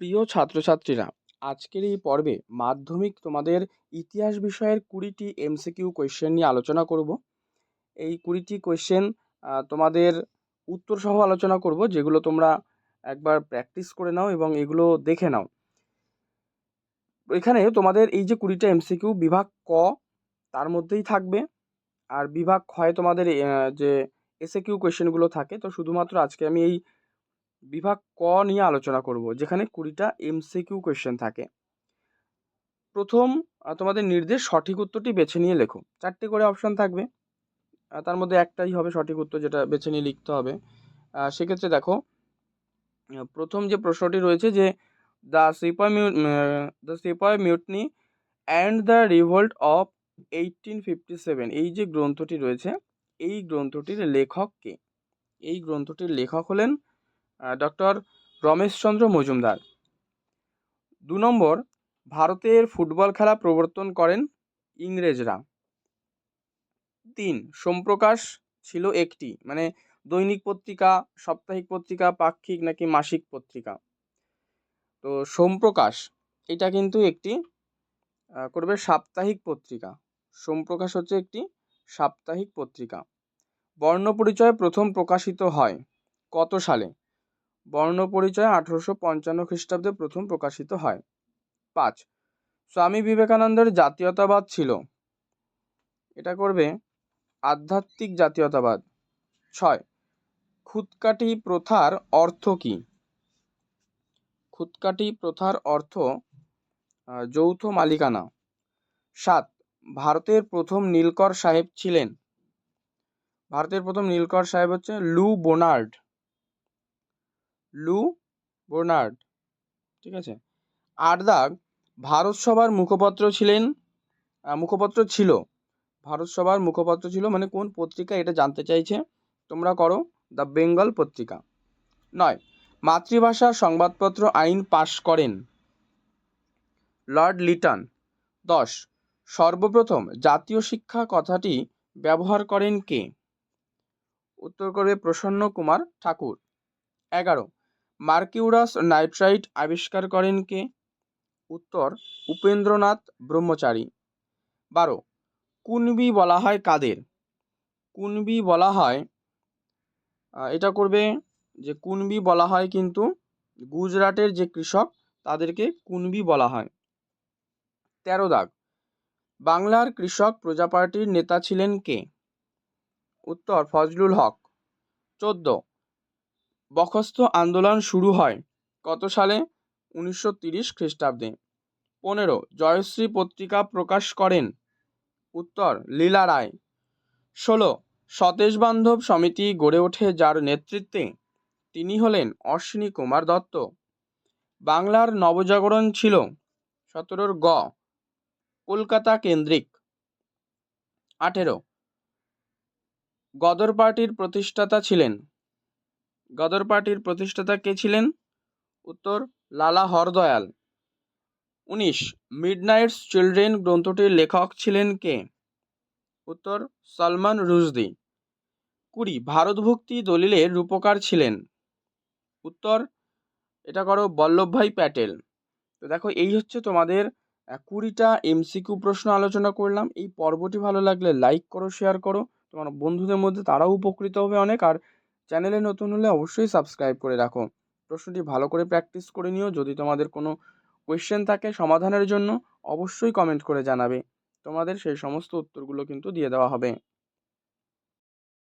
প্রিয় ছাত্রছাত্রীরা, আজকের এই পর্বে মাধ্যমিক তোমাদের ইতিহাস বিষয়ের কুড়িটি এমসিকিউ কোয়েশ্চেন নিয়ে আলোচনা করব। এই কুড়িটি কোয়েশ্চেন তোমাদের উত্তর সহ আলোচনা করব, যেগুলো তোমরা একবার প্র্যাকটিস করে নাও এবং এগুলো দেখে নাও। এখানে তোমাদের এই যে কুড়িটা এমসিকিউ, বিভাগ ক তার মধ্যেই থাকবে। আর বিভাগ ক্ষয় তোমাদের যে এসএ কিউ কোয়েশ্চেনগুলো থাকে, তো শুধুমাত্র আজকে আমি এই বিভাগ ক নিয়ে আলোচনা করব, যেখানে কুড়িটা এমসিকিউ কোয়েশ্চেন থাকে। প্রথম তোমাদের নির্দেশ সঠিক উত্তরটি বেছে নিয়ে লেখো। চারটে করে অপশন থাকবে। তার মধ্যে একটাই হবে সঠিক উত্তর, যেটা বেছে নিয়ে লিখতে হবে। সেক্ষেত্রে দেখো প্রথম যে প্রশ্নটি রয়েছে যে the sepoy the sepoy mutiny and the revolt of eighteen fifty seven এই যে গ্রন্থটি রয়েছে, এই গ্রন্থটির লেখক কে? এই গ্রন্থটির লেখক হলেন ডক্টর রমেশচন্দ্র মজুমদার। দু নম্বর, ভারতের ফুটবল খেলা প্রবর্তন করেন ইংরেজরা। তিন, সোমপ্রকাশ ছিল একটি মানে দৈনিক পত্রিকা, সাপ্তাহিক পত্রিকা, পাক্ষিক নাকি মাসিক পত্রিকা। তো সোমপ্রকাশ, এটা কিন্তু একটি করবে সাপ্তাহিক পত্রিকা। সোমপ্রকাশ হচ্ছে একটি সাপ্তাহিক পত্রিকা। বর্ণপরিচয় প্রথম প্রকাশিত হয় কত সালে? বর্ণপরিচয় আঠারোশো পঞ্চান্ন খ্রিস্টাব্দে প্রথম প্রকাশিত হয়। পাঁচ, স্বামী বিবেকানন্দের জাতীয়তাবাদ ছিল। এটা করবে আধ্যাত্মিক জাতীয়তাবাদ। ছয় খুদকাটি প্রথার অর্থ কী? খুদকাটি প্রথার অর্থ যৌথ মালিকানা। সাত, ভারতের প্রথম নীলকর সাহেব ছিলেন। ভারতের প্রথম নীলকর সাহেব হচ্ছে লু বোনার্ড। লু বোনার্ড, ঠিক আছে? আট দাগ ভারত সভার মুখপত্র ছিলেন মুখপত্র ছিল। ভারত সভার মুখপত্র ছিল মানে কোন পত্রিকা এটা জানতে চাইছে? তোমরা করো, দ্য বেঙ্গল পত্রিকা। নয়, মাতৃভাষা সংবাদপত্র আইন পাশ করেন লর্ড লিটন। দশ, সর্বপ্রথম জাতীয় শিক্ষা কথাটি ব্যবহার করেন কে? উত্তর করবে প্রসন্ন কুমার ঠাকুর। এগারো মার্কিউরাস নাইট্রাইট আবিষ্কার করেন কে? উত্তর, উপেন্দ্রনাথ ব্রহ্মচারী। বারো, কুনবি বলা হয় কাদের? কুনবি বলা হয় এটা করবে যে কুনবি বলা হয় কিন্তু গুজরাটের যে কৃষক, তাদেরকে কুনবি বলা হয়। তেরো দাগ, বাংলার কৃষক প্রজা পার্টির নেতা ছিলেন কে? উত্তর, ফজলুল হক। চোদ্দ বখস্ত আন্দোলন শুরু হয়। কত সালে? উনিশশো তিরিশ খ্রিস্টাব্দে। পনেরো, জয়শ্রী পত্রিকা প্রকাশ করেন। উত্তর, লীলা রায়। ষোলো, সতেজ বান্ধব সমিতি গড়ে ওঠে যার নেতৃত্বে তিনি হলেন অশ্বিনী কুমার দত্ত। বাংলার নবজাগরণ ছিল সতেরোর গ, কলকাতা কেন্দ্রিক। আঠেরো, গদর পার্টির প্রতিষ্ঠাতা ছিলেন গদর পার্টির প্রতিষ্ঠাতা কে ছিলেন? উত্তর, লালা হরদয়াল। উনিশ, মিডনাইটস চিলড্রেন গ্রন্থটির লেখক ছিলেন কে? উত্তর, সলমান রুশদি। কুড়ি, ভারতভক্তি দলিলের রূপকার ছিলেন। উত্তর, এটা করো বল্লভভাই প্যাটেল। তো দেখো, এই হচ্ছে তোমাদের কুড়িটা এমসিকিউ প্রশ্ন আলোচনা করলাম। এই পর্বটি ভালো লাগলে লাইক করো, শেয়ার করো। তোমার বন্ধুদের মধ্যে তারাও উপকৃত হবে অনেক। আর চ্যানেলে নতুন হলে অবশ্যই সাবস্ক্রাইব করে রাখো। প্রশ্নটি ভালো করে প্র্যাকটিস করে নিও। যদি তোমাদের কোনো কোয়েশ্চেন থাকে সমাধানের জন্য, অবশ্যই কমেন্ট করে জানাবে। তোমাদের সেই সমস্ত উত্তরগুলো কিন্তু দিয়ে দেওয়া হবে।